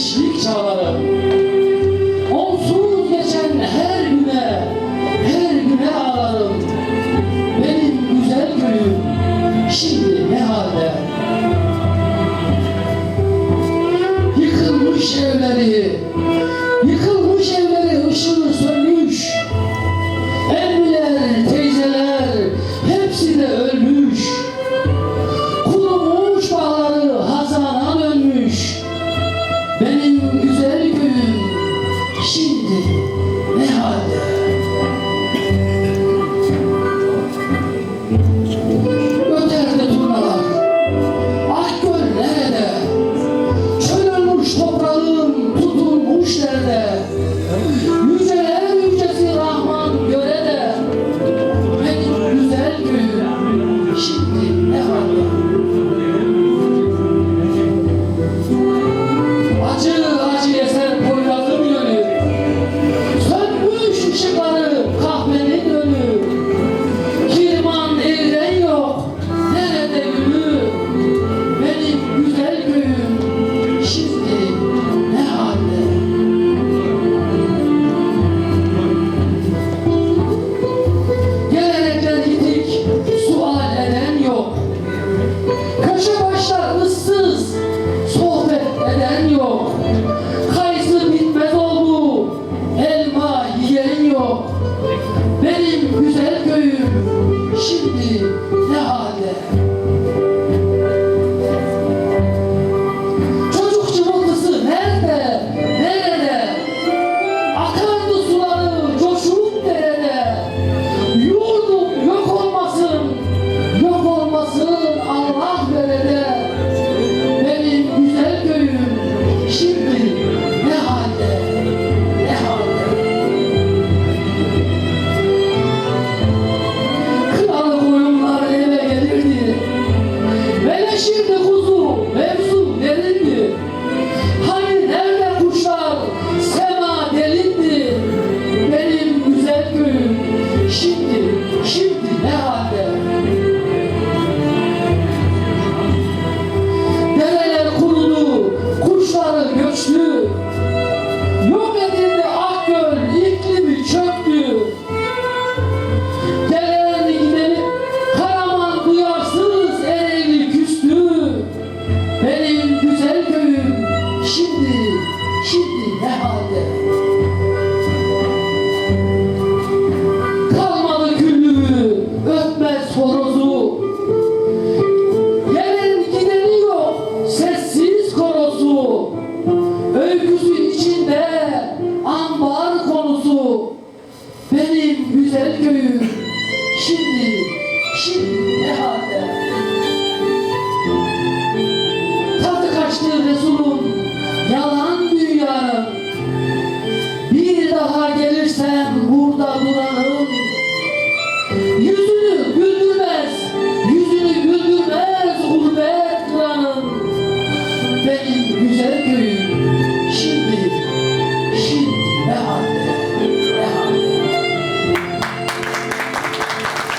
gençlik çağları. Onsuz geçen her güne Her güne ağlarım. Benim güzel gülüm Şimdi ne halde?